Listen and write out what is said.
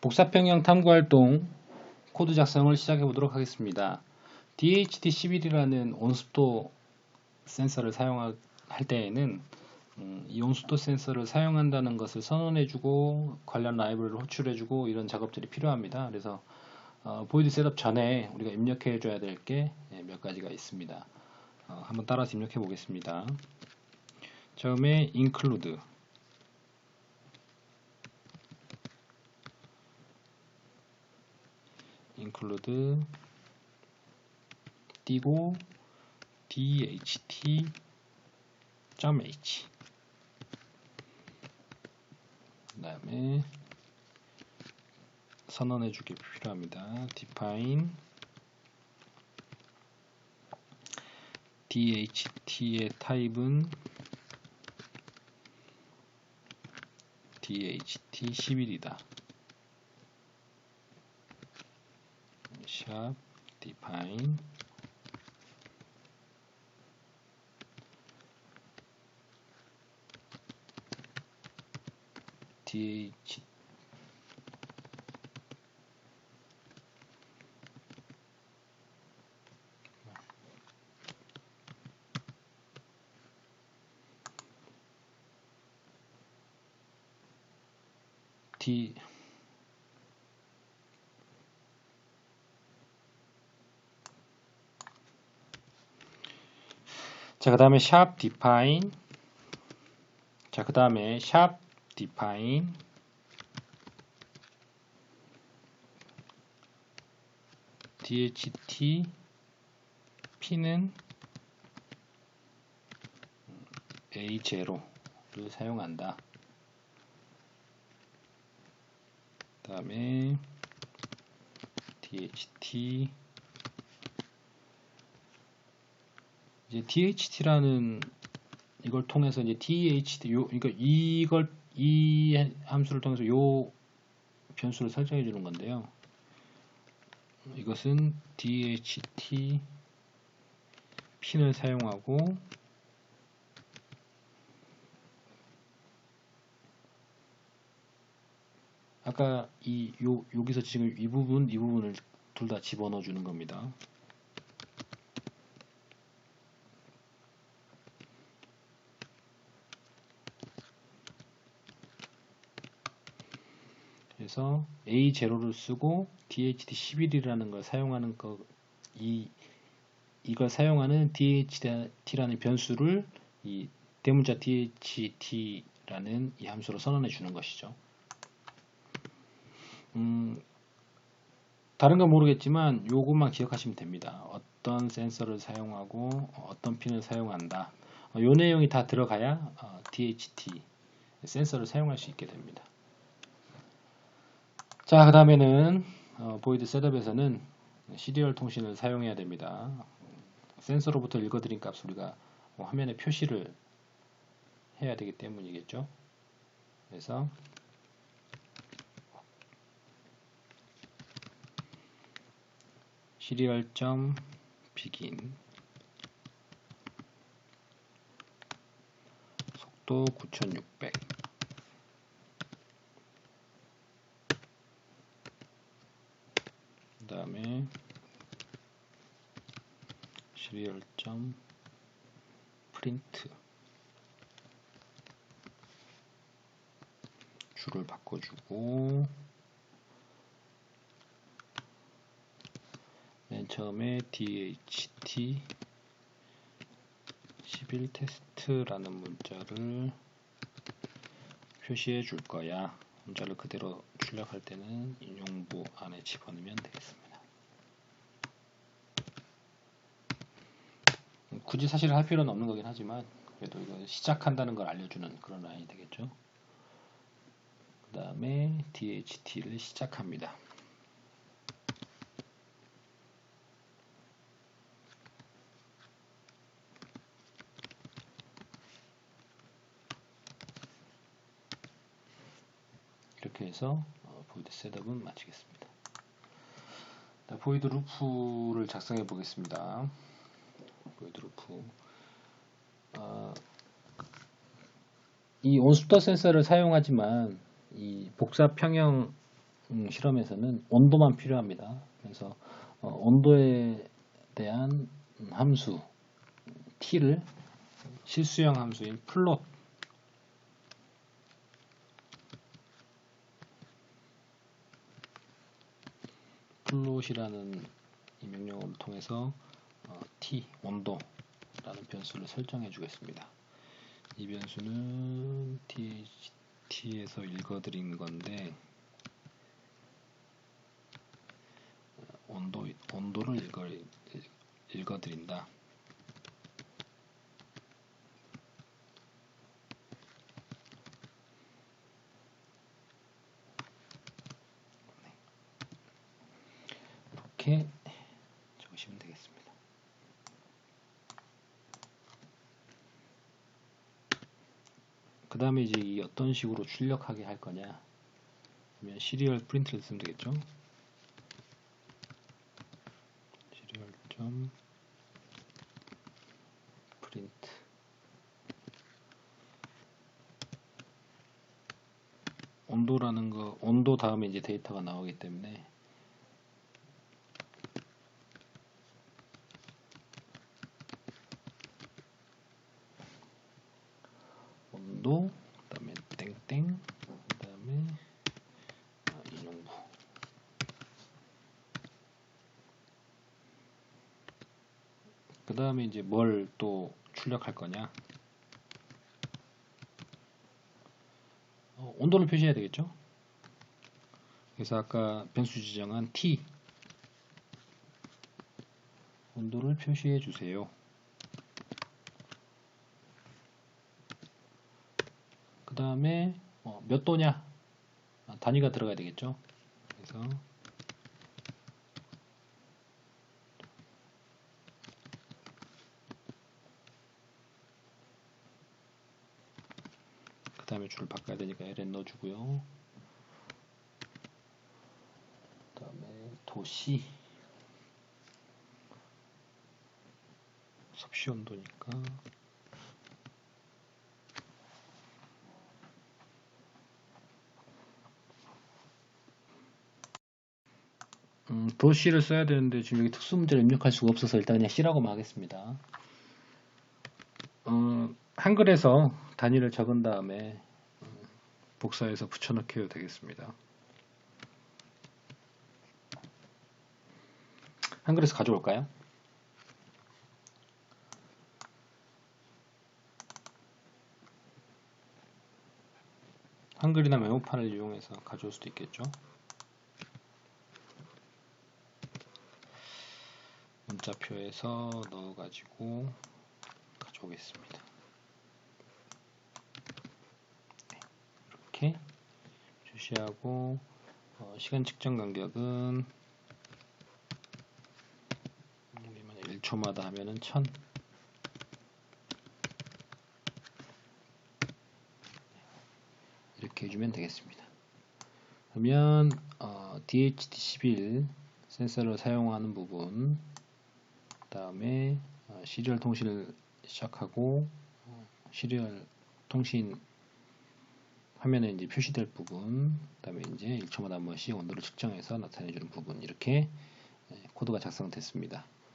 복사평형 탐구활동 코드 작성을 시작해 보도록 하겠습니다. DHT11이라는 온습도 센서를 사용할 때에는 음, 이 온습도 센서를 사용한다는 것을 선언해주고 관련 라이브러리를 호출해주고 이런 작업들이 필요합니다. 그래서 어, 보이드 셋업 전에 우리가 입력해줘야 될 게몇 예, 가지가 있습니다. 어, 한번 따라서 입력해 보겠습니다. 처음에 include include 띄고 dht.h 그 다음에 선언해 주기 필요합니다. define dht의 타입은 dht11이다. 샵 define dh d 자, 그 다음에 샵 define 자, 그 다음에 샵 define dht p는 a0를 사용한다. 그 다음에 dht 이제 DHT라는 이걸 통해서 이제 DHT 요 그러니까 이걸 이 함수를 통해서 요 변수를 설정해 주는 건데요. 이것은 DHT 핀을 사용하고 아까 이 요 여기서 지금 이 부분 이 부분을 둘 다 집어넣어 주는 겁니다. 그래서 A0를 쓰고 DHT11이라는 걸 사용하는 거, 이, 이걸 사용하는 DHT라는 변수를 이 대문자 DHT라는 이 함수로 선언해 주는 것이죠. 음, 다른 건 모르겠지만 요것만 기억하시면 됩니다. 어떤 센서를 사용하고 어떤 핀을 사용한다. 어, 요 내용이 다 들어가야 어, DHT 센서를 사용할 수 있게 됩니다. 자, 그 다음에는 어, 보이드 셋업에서는 시리얼 통신을 사용해야 됩니다. 센서로부터 읽어드린 값을 우리가 화면에 표시를 해야 되기 때문이겠죠. 그래서 시리얼.begin 속도 9600그 다음에 시리얼 점 프린트 줄을 바꿔주고 맨 처음에 DHT 11 테스트라는 문자를 표시해 줄 거야. 문자를 그대로 출력할 때는 인용부 안에 집어넣으면 되겠습니다. 굳이 사실 할 필요는 없는 거긴 하지만 그래도 이거 시작한다는 걸 알려주는 그런 라인이 되겠죠. 그 다음에 DHT를 시작합니다. 이렇게 해서 어, 보이드 셋업은 마치겠습니다. 보이드 루프를 작성해 보겠습니다. 보이드 루프 어, 이 온스터 센서를 사용하지만 이 복사 평형 음, 실험에서는 온도만 필요합니다. 그래서 어, 온도에 대한 함수 t를 실수형 함수인 플롯 플롯이라는 이 명령어를 통해서 어, t 온도라는 변수를 설정해 주겠습니다. 이 변수는 tht에서 읽어드린 건데 어, 온도 온도를 읽어 읽어드린다. 이렇게 적으시면 되겠습니다. 그 다음에 이제 이 어떤 식으로 출력하게 할 거냐 그러면 시리얼 프린트를 쓰면 되겠죠. 시리얼 점 프린트 온도라는 거 온도 다음에 이제 데이터가 나오기 때문에 온도 그다음에 땡땡 그다음에 아, 인용부 그 다음에 이제 뭘 또 출력할 거냐? 어, 온도를 표시해야 되겠죠? 그래서 아까 변수 지정한 t. 온도를 표시해 주세요 다음에 어, 몇 도냐? 아, 단위가 들어가야 되겠죠? 그래서. 그 다음에 줄을 바꿔야 되니까 ln 넣어주고요. 그 다음에 도시. 섭씨 온도니까 음, 도시를 써야 되는데 지금 여기 특수 문제를 입력할 수가 없어서 일단 그냥 C라고만 하겠습니다. 어, 한글에서 단위를 적은 다음에 음, 복사해서 붙여넣기도 되겠습니다. 한글에서 가져올까요? 한글이나 메모판을 이용해서 가져올 수도 있겠죠. 문자표에서 넣어가지고 가져오겠습니다. 네, 이렇게 표시하고 어, 시간 측정 간격은 1초마다 하면은 1000 이렇게 해주면 되겠습니다. 그러면 어, DHT11 센서를 사용하는 부분 그 다음에 어, 시리얼 통신을 시작하고 어, 시리얼 통신 화면에 이제 표시될 부분 그 다음에 이제 1초마다 한 번씩 온도를 측정해서 나타내주는 부분 이렇게 코드가 작성됐습니다.